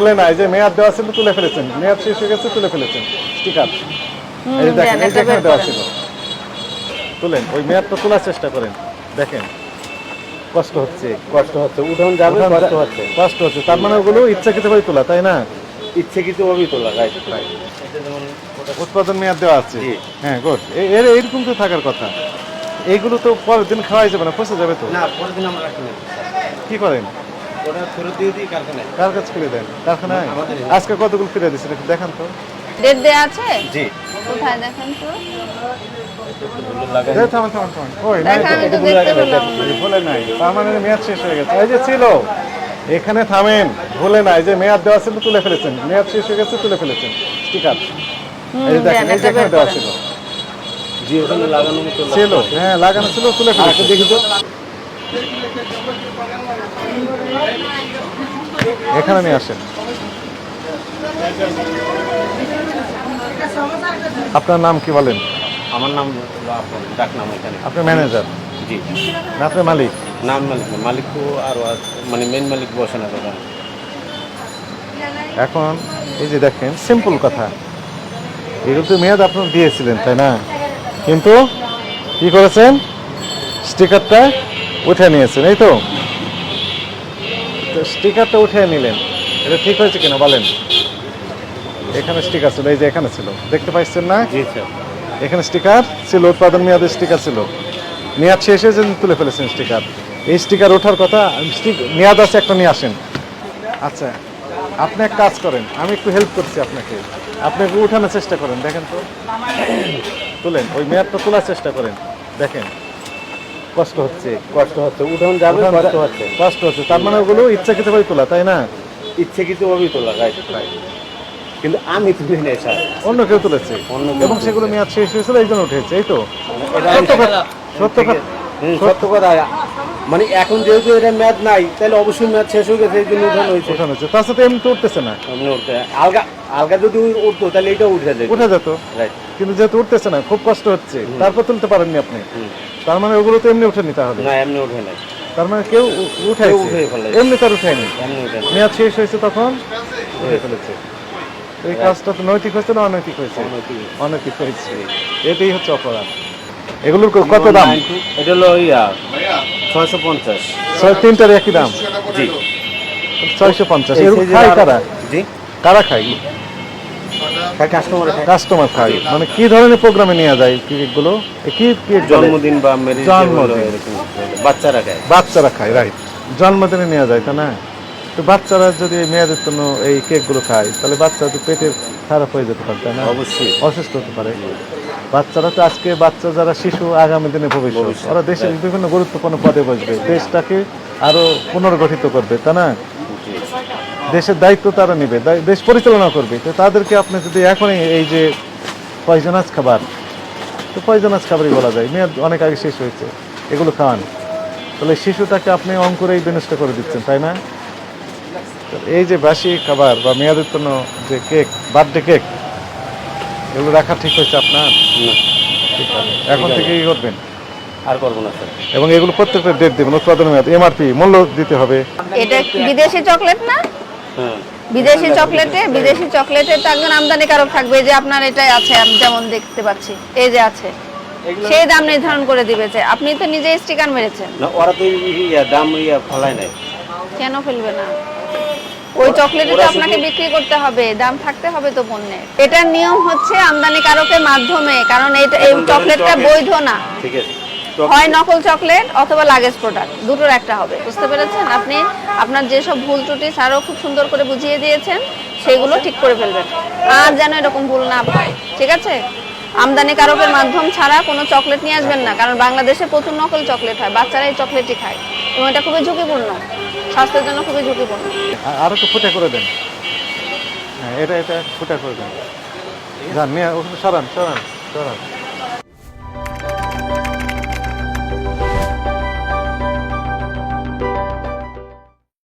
ভুলে না এই যে মেয়াদ দেওয়া ছিল তুলে ফেলেছেন। মেয়াদ শেষ হয়ে গেছে তুলে ফেলেছেন। স্টিকার এই যে দেখেন এই যে একটা দেওয়া ছিল। তুলেন ওই মেয়াদটা তোলার চেষ্টা করেন। দেখেন কষ্ট হচ্ছে। কষ্ট হচ্ছে উঠোন যাবে কষ্ট হচ্ছে। কষ্ট হচ্ছে। তার মানে ওগুলো ইচ্ছাকৃতভাবে তোলা তাই না? ইচ্ছেকৃত ভাবেই তোলা রাইট উৎপাদন মেয়াদ দেওয়া আছে। হ্যাঁ গুড এর এরকম তো থাকার কথা। এইগুলো তো পরের দিন খাওয়াই যাবে না পচে যাবে তো? না পরের দিন আমরা রাখি না। কি করেন? কার কাছে ফিরে দেন? কারখানায়? আজকে কতগুলো ফিরে দিচ্ছেন একটু দেখান তো। ডেট দেয়া আছে? জি। কোথায় দেখেন তো? এই থামান থামান থামান। ওই নাই দেখা তো। আমি তো এটা ভুলে দেখতে গেছে, পেলাম না। এই ভুলে নাই। তার মেয়াদ শেষ গেছে। এই যে ছিল এখানে থামেন। ভুলে নাই। যে মেয়াদ দেওয়া ছিল তুলে ফেলেছেন। মেয়াদ শেষ হয়ে গেছে তুলে ফেলেছেন। স্টিকার বের দেওয়া ছিল। জি ওখানে লাগানো মতো ছিল। হ্যাঁ লাগানো ছিল তুলে ফেলেছেন। দেখি তো। এখানে নিয়ে আসেন আপনার নাম কি বলেন? আমার নাম ডাক নাম এখানে। আপনি ম্যানেজার জি। না আপনি মালিক? নাম মালিক না মালিক তো আরও মানে মেন মালিক বসে না দোকানে এখন এই যে দেখেন সিম্পল কথা। এগুলো তো মেয়াদ আপনার দিয়েছিলেন তাই না? কিন্তু কি করেছেন? স্টিকারটা উঠে নিয়েছেন এই তো? তো স্টিকারটা উঠে নিলেন। এটা ঠিক হয়েছে কিনা বলেন? এখানে স্টিকার ছিল এই যে এখানে ছিল। দেখতে পাচ্ছেন না? এখানে স্টিকার ছিল উৎপাদন মেয়াদের স্টিকার ছিল। মেয়াদ শেষ হয়েছে তুলে ফেলেছেন স্টিকার এই স্টিকার ওঠার কথা মেয়াদ আছে একটা নিয়ে আসেন। আচ্ছা আপনি এক কাজ করেন আমি একটু হেল্প করছি আপনাকে। আপনি একটু উঠানোর চেষ্টা করেন দেখেন তো। তুলেন ওই মেয়াদটা তোলার চেষ্টা করেন। দেখেন কষ্ট হচ্ছে কষ্ট হচ্ছে উঠোন যাবে কষ্ট হচ্ছে। কষ্ট হচ্ছে তার মানে ওগুলো ইচ্ছাকৃতভাবে তোলা তাই না? ইচ্ছেকৃত ভাবেই তোলা রাইট কিন্তু আমি তুলি নাই স্যার অন্য কেউ তুলেছে? এবং সেগুলো মেয়াদ শেষ হয়েছিল এই জন্য উঠেছে এই তো? সত্য কথা সত্য কথা। সত্য কথা। মানে এখন যেহেতু এটা ম্যাচ নাই তাহলে অবশ্যই ম্যাচ শেষ হয়ে গেছে এই জন্য উঠানো হয়েছে। উঠানো হচ্ছে তার সাথে এমনি তো উঠতেছে না। এমনি উঠতে আলগা আলগা যদি উঠতো তাহলে এটা উঠে যায় উঠে যেত। রাইট কিন্তু যেহেতু উঠতেছে না খুব কষ্ট হচ্ছে। তারপর তুলতে পারেননি আপনি। তার মানে ওগুলো তো এমনি উঠেনি তাহলে? না এমনি উঠে নাই। তার মানে কেউ উ- উঠাইছে? কেউ উঠিয়ে ফেলেছে। এমনি তার উঠায়নি? এমনি উঠে মেয়াদ শেষ হয়েছে তখন? উঠে ফেলেছে। এই কাজটা তো নৈতিক হয়েছে না অনৈতিক হয়েছে? অনৈতিক। হয়েছে। এটাই হচ্ছে অপরাধ। এগুলোর কত দাম? এটা হলো ইয়া ছয়শো পঞ্চাশ। ছয় তিনটার একই দাম? জি। ছয়শো পঞ্চাশ। খায় কারা? জি? কারা খায়? কাস্টমার খায় মানে কি ধরনের প্রোগ্রামে নিয়ে যায় কেকগুলো কি কেক জন্মদিন বা জন্মদিন। বাচ্চারা খায়। বাচ্চারা খায় রাইট জন্মদিনে নেওয়া যায় তা না? তো বাচ্চারা যদি মেয়াদের জন্য এই কেকগুলো খায় তাহলে বাচ্চা তো পেটের খারাপ হয়ে যেতে পারে তাই না? অবশ্যই। অসুস্থ হতে পারে। বাচ্চারা তো আজকে বাচ্চা যারা শিশু আগামী দিনে ভবিষ্যৎ। ওরা দেশের বিভিন্ন গুরুত্বপূর্ণ পদে বসবে। দেশটাকে আরও পুনর্গঠিত করবে তা না? দেশের দায়িত্ব তারা নেবে দায়- দেশ পরিচালনা করবে। তো তাদেরকে আপনি যদি এখনই এই যে পয়জনাস খাবার তো পয়জনাস খাবারই বলা যায়। মেয়াদ অনেক আগে শেষ হয়েছে এগুলো খান। তাহলে শিশুটাকে আপনি অঙ্কুরেই বিনষ্ট করে দিচ্ছেন তাই না? তো এই যে বাসি খাবার বা মেয়াদের জন্য যে কেক বার্থডে কেক এগুলো রাখা ঠিক হয়েছে আপনার? ঠিক আছে। এখন থেকে কি করবেন? আর করব না স্যার। এবং এগুলো প্রত্যেকটা ডেট দেবেন উৎপাদন মেয়াদ এমআরপি মূল্য দিতে হবে। এটা বিদেশি চকলেট না? বিদেশি চকলেটে বিদেশি চকলেটে তো একজন আমদানিকারক থাকবে যে আপনার এটাই আছে আমি যেমন দেখতে পাচ্ছি এই যে আছে। সেই দাম নির্ধারণ করে দিবে যে আপনি তো নিজে স্টিকার মেরেছেন। না ওরা তো দাম ইয়া ফলায় নাই। কেন ফেলবে না? ওই চকলেটে তো আপনাকে বিক্রি করতে হবে দাম থাকতে হবে তো পণ্যের এটার নিয়ম হচ্ছে আমদানিকারকের মাধ্যমে কারণ এটা এই চকলেটটা বৈধ না। ঠিক আছে। হয় নকল চকলেট অথবা লাগেজ প্রোডাক্ট দুটোর একটা হবে বুঝতে পেরেছেন? আপনি আপনার যেসব ভুল ত্রুটি স্যারও খুব সুন্দর করে বুঝিয়ে দিয়েছেন সেগুলো ঠিক করে ফেলবেন। আর যেন এরকম ভুল না হয় ঠিক আছে? আমদানিকারকের মাধ্যম ছাড়া কোনো চকলেট নিয়ে আসবেন না কারণ বাংলাদেশে প্রচুর নকল চকলেট হয় বাচ্চারা এই চকলেটই খায়। এবং এটা খুবই ঝুঁকিপূর্ণ স্বাস্থ্যের জন্য খুবই ঝুঁকিপূর্ণ। আর- আরও একটু ফুটা করে দেন। হ্যাঁ এটা এটা ফুটা করে দেন। সরান সরান সরান।